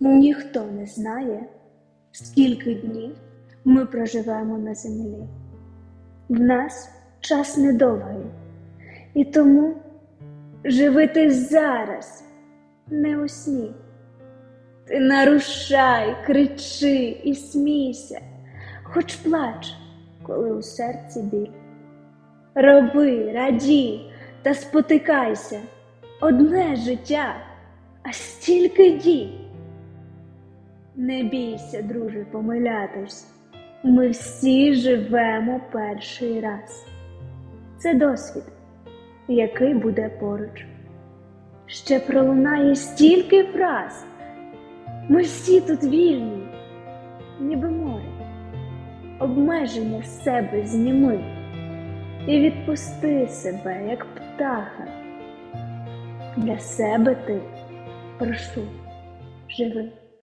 Ніхто не знає, скільки днів ми проживемо на землі. В нас час недовгий, і тому живи ти зараз, не у сні. Ти нарушай, кричи і смійся, хоч плач, коли у серці біль. Роби, радій та спотикайся, одне життя, а стільки дій. Не бійся, друже, помилятись. Ми всі живемо перший раз. Це досвід, який буде поруч. Ще пролунає стільки фраз. Ми всі тут вільні, ніби море. Обмеження з себе зніми і відпусти себе, як птаха. Для себе ти прошу, живи.